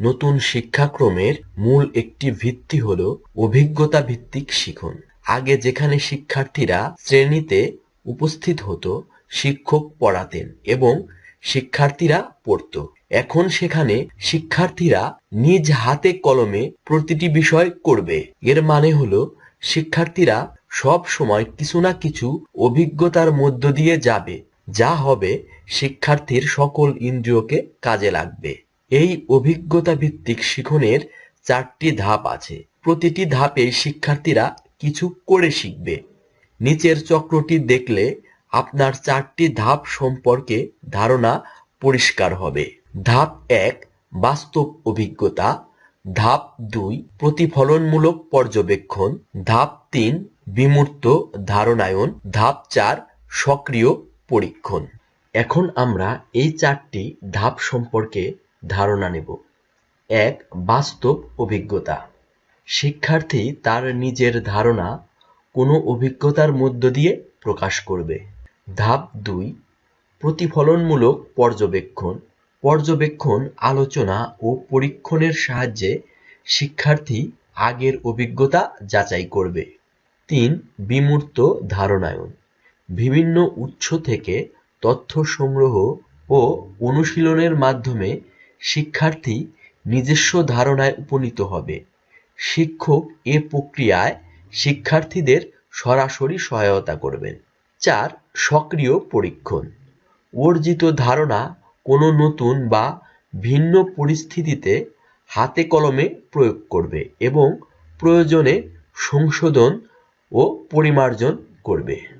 নতুন শিক্ষাক্রমের মূল একটি ভিত্তি হল অভিজ্ঞতা ভিত্তিক শিখন। আগে যেখানে শিক্ষার্থীরা শ্রেণীতে উপস্থিত হতো, শিক্ষক পড়াতেন এবং শিক্ষার্থীরা পড়ত। এখন সেখানে শিক্ষার্থীরা নিজ হাতে কলমে প্রতিটি বিষয় করবে। এর মানে হলো শিক্ষার্থীরা সব সময় কিছু না কিছু অভিজ্ঞতার মধ্য দিয়ে যাবে, যা হবে শিক্ষার্থীর সকল ইন্দ্রিয়কে কাজে লাগবে। এই অভিজ্ঞতা ভিত্তিক শিখনের চারটি ধাপ আছে। প্রতিটি ধাপে শিক্ষার্থীরা কিছু করে শিখবে। নিচের চক্রটি দেখলে আপনার চারটি ধাপ সম্পর্কে ধারণা পরিষ্কার হবে। ধাপ এক, বাস্তব অভিজ্ঞতা। ধাপ দুই, প্রতিফলনমূলক পর্যবেক্ষণ। ধাপ তিন, বিমূর্ত ধারণায়ন। ধাপ চার, সক্রিয় পরীক্ষণ। এখন আমরা এই চারটি ধাপ সম্পর্কে ধারণা নেব। এক, বাস্তব অভিজ্ঞতা। শিক্ষার্থী তার নিজের ধারণা কোনো অভিজ্ঞতার মধ্য দিয়ে প্রকাশ করবে। ধাপ দুই, প্রতিফলনমূলক পর্যবেক্ষণ। পর্যবেক্ষণ, আলোচনা ও পরীক্ষণের সাহায্যে শিক্ষার্থী আগের অভিজ্ঞতা যাচাই করবে। তিন, বিমূর্ত ধারণায়ন। বিভিন্ন উৎস থেকে তথ্য সংগ্রহ ও অনুশীলনের মাধ্যমে শিক্ষার্থী নিজস্ব ধারণায় উপনীত হবে। শিক্ষক এ প্রক্রিয়ায় শিক্ষার্থীদের সরাসরি সহায়তা করবেন। চার, সক্রিয় পরীক্ষণ। অর্জিত ধারণা কোনো নতুন বা ভিন্ন পরিস্থিতিতে হাতে কলমে প্রয়োগ করবে এবং প্রয়োজনে সংশোধন ও পরিমার্জন করবে।